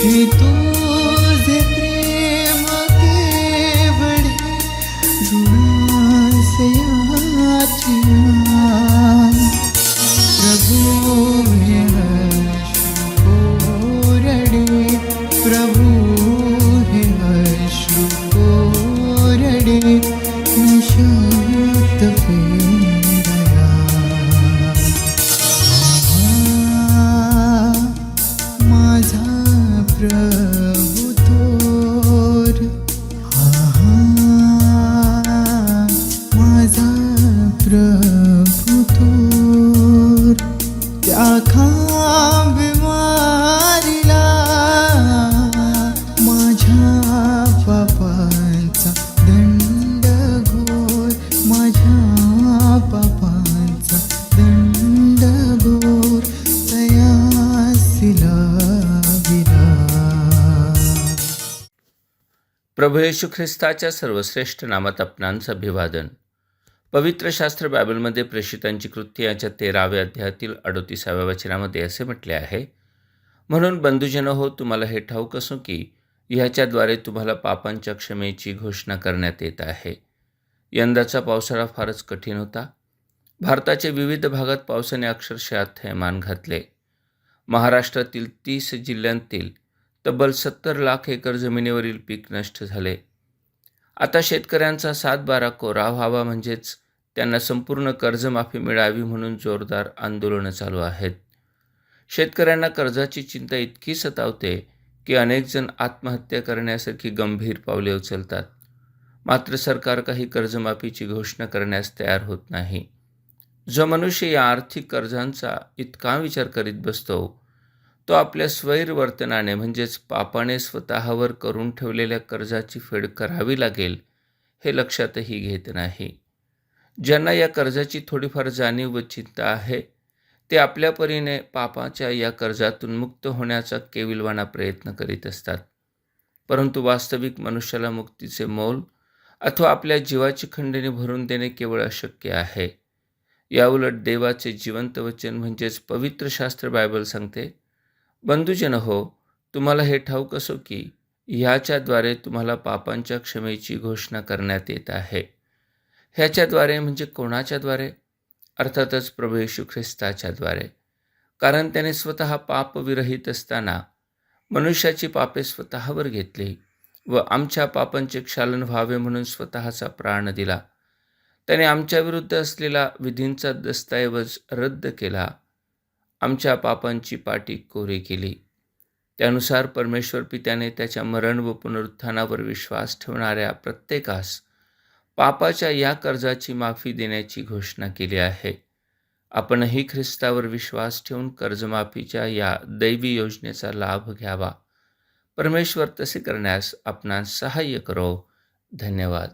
हे तुझे प्रेम केवढे प्रभु प्रभु प्रभू येशू ख्रिस्ताच्या सर्वश्रेष्ठ नामात आपणांचं अभिवादन. पवित्र शास्त्र बायबलमध्ये प्रेषितांची कृती याच्या तेराव्या अध्यायातील अडोतीसाव्या वचनामध्ये असे म्हटले आहे म्हणून बंधुजन हो तुम्हाला हे ठाऊक असो की ह्याच्याद्वारे तुम्हाला पापांच्या क्षमेची घोषणा करण्यात येत आहे. यंदाचा पावसाळा फारच कठीण होता. भारताच्या विविध भागात पावसाने अक्षरशः थैमान घातले. महाराष्ट्रातील तीस जिल्ह्यांतील तब्बल सत्तर लाख एकर जमिनीवरील पीक नष्ट झाले. आता शेतकऱ्यांचा सातबारा कोरा व्हावा म्हणजेच त्यांना संपूर्ण कर्जमाफी मिळावी म्हणून जोरदार आंदोलनं चालू आहेत. शेतकऱ्यांना कर्जाची चिंता इतकी सतावते की अनेकजण आत्महत्या करण्यासारखी गंभीर पावले उचलतात. मात्र सरकार काही कर्जमाफीची घोषणा करण्यास तयार होत नाही. जो मनुष्य या आर्थिक कर्जांचा इतका विचार करीत बसतो तो आपल्या स्वैर वर्तनाने म्हणजेच पापाने स्वतःवर करून ठेवलेल्या कर्जाची फेड करावी लागेल हे लक्षातही घेत नाही. ज्यांना या कर्जाची थोडीफार जाणीव व चिंता आहे ते आपल्या परीने पापाच्या या कर्जातून मुक्त होण्याचा केविलवाना प्रयत्न करीत असतात. परंतु वास्तविक मनुष्याला मुक्तीचे मोल अथवा आपल्या जीवाची खंडणी भरून देणे केवळ अशक्य आहे. याउलट देवाचे जिवंत वचन म्हणजेच पवित्र शास्त्र बायबल सांगते बंधुजन हो तुम्हाला हे ठाऊक असो की ह्याच्याद्वारे तुम्हाला पापांच्या क्षमेची घोषणा करण्यात येत आहे. ह्याच्याद्वारे म्हणजे कोणाच्याद्वारे? अर्थातच प्रभू येशू ख्रिस्ताच्याद्वारे. कारण त्याने स्वतः पापविरहित असताना मनुष्याची पापे स्वतःवर घेतली व आमच्या पापांचे क्षालन व्हावे म्हणून स्वतःचा प्राण दिला. त्याने आमच्याविरुद्ध असलेला विधींचा दस्तऐवज रद्द केला आमच्या पापांची पाटी कोरी केली. त्यानुसार परमेश्वर पित्याने त्याच्या मरण व पुनरुत्थानावर विश्वास ठेवणाऱ्या प्रत्येकास पापाच्या या कर्जाची माफी देण्याची घोषणा केली आहे. आपणही ख्रिस्तावर विश्वास ठेवून कर्जमाफीच्या या दैवी योजनेचा लाभ घ्यावा. परमेश्वर तसे करण्यास आपणास सहाय्य करो. धन्यवाद.